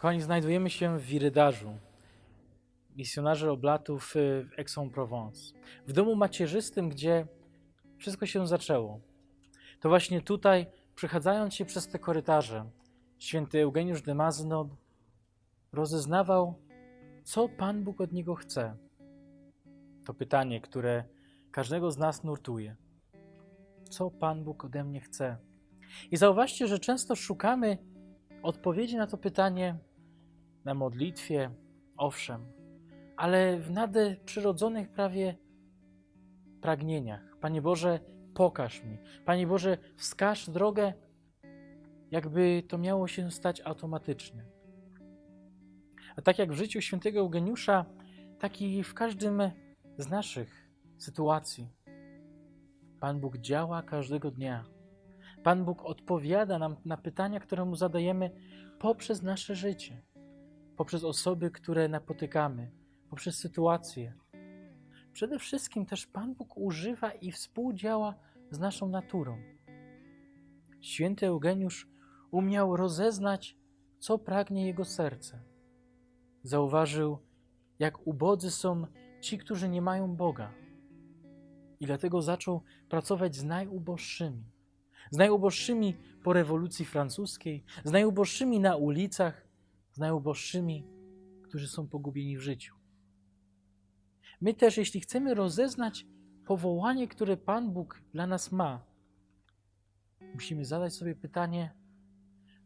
Kochani, znajdujemy się w Wirydarzu, misjonarzy oblatów y, w Aix-en-Provence, w domu macierzystym, gdzie wszystko się zaczęło. To właśnie tutaj, przechadzając się przez te korytarze, święty Eugeniusz de Mazenod rozeznawał, co Pan Bóg od niego chce. To pytanie, które każdego z nas nurtuje. Co Pan Bóg ode mnie chce? I zauważcie, że często szukamy odpowiedzi na to pytanie na modlitwie, owszem, ale w nadprzyrodzonych prawie pragnieniach. Panie Boże, pokaż mi. Panie Boże, wskaż drogę, jakby to miało się stać automatycznie. A tak jak w życiu świętego Eugeniusza, tak i w każdym z naszych sytuacji. Pan Bóg działa każdego dnia. Pan Bóg odpowiada nam na pytania, które mu zadajemy poprzez nasze życie, poprzez osoby, które napotykamy, poprzez sytuacje. Przede wszystkim też Pan Bóg używa i współdziała z naszą naturą. Święty Eugeniusz umiał rozeznać, co pragnie jego serce. Zauważył, jak ubodzy są ci, którzy nie mają Boga. I dlatego zaczął pracować z najuboższymi. Z najuboższymi po rewolucji francuskiej, z najuboższymi na ulicach, z najuboższymi, którzy są pogubieni w życiu. My też, jeśli chcemy rozeznać powołanie, które Pan Bóg dla nas ma, musimy zadać sobie pytanie,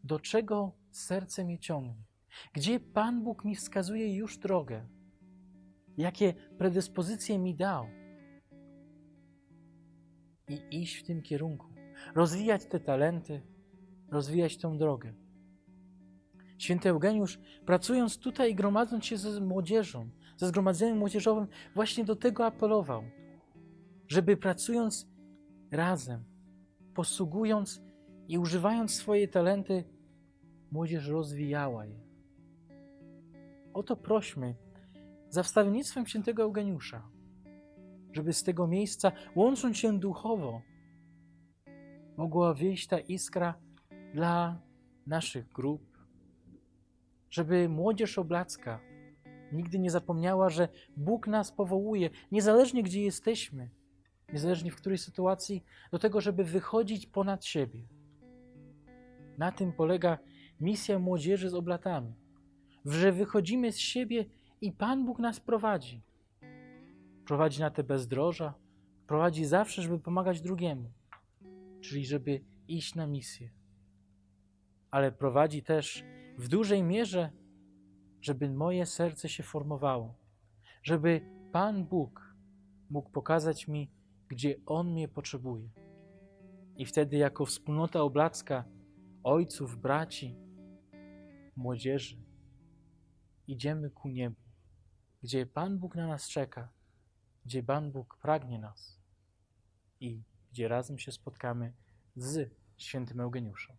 do czego serce mnie ciągnie? Gdzie Pan Bóg mi wskazuje już drogę? Jakie predyspozycje mi dał? I iść w tym kierunku, rozwijać te talenty, rozwijać tą drogę. Święty Eugeniusz, pracując tutaj i gromadząc się ze młodzieżą, ze zgromadzeniem młodzieżowym, właśnie do tego apelował, żeby pracując razem, posługując i używając swoje talenty, młodzież rozwijała je. Oto prośmy za wstawiennictwem świętego Eugeniusza, żeby z tego miejsca, łącząc się duchowo, mogła wyjść ta iskra dla naszych grup, żeby młodzież oblacka nigdy nie zapomniała, że Bóg nas powołuje, niezależnie gdzie jesteśmy, niezależnie w której sytuacji, do tego, żeby wychodzić ponad siebie. Na tym polega misja młodzieży z oblatami, że wychodzimy z siebie i Pan Bóg nas prowadzi. Prowadzi na te bezdroża, prowadzi zawsze, żeby pomagać drugiemu, czyli żeby iść na misję. Ale prowadzi też w dużej mierze, żeby moje serce się formowało, żeby Pan Bóg mógł pokazać mi, gdzie On mnie potrzebuje. I wtedy, jako wspólnota oblacka, ojców, braci, młodzieży, idziemy ku niebu, gdzie Pan Bóg na nas czeka, gdzie Pan Bóg pragnie nas i gdzie razem się spotkamy z świętym Eugeniuszem.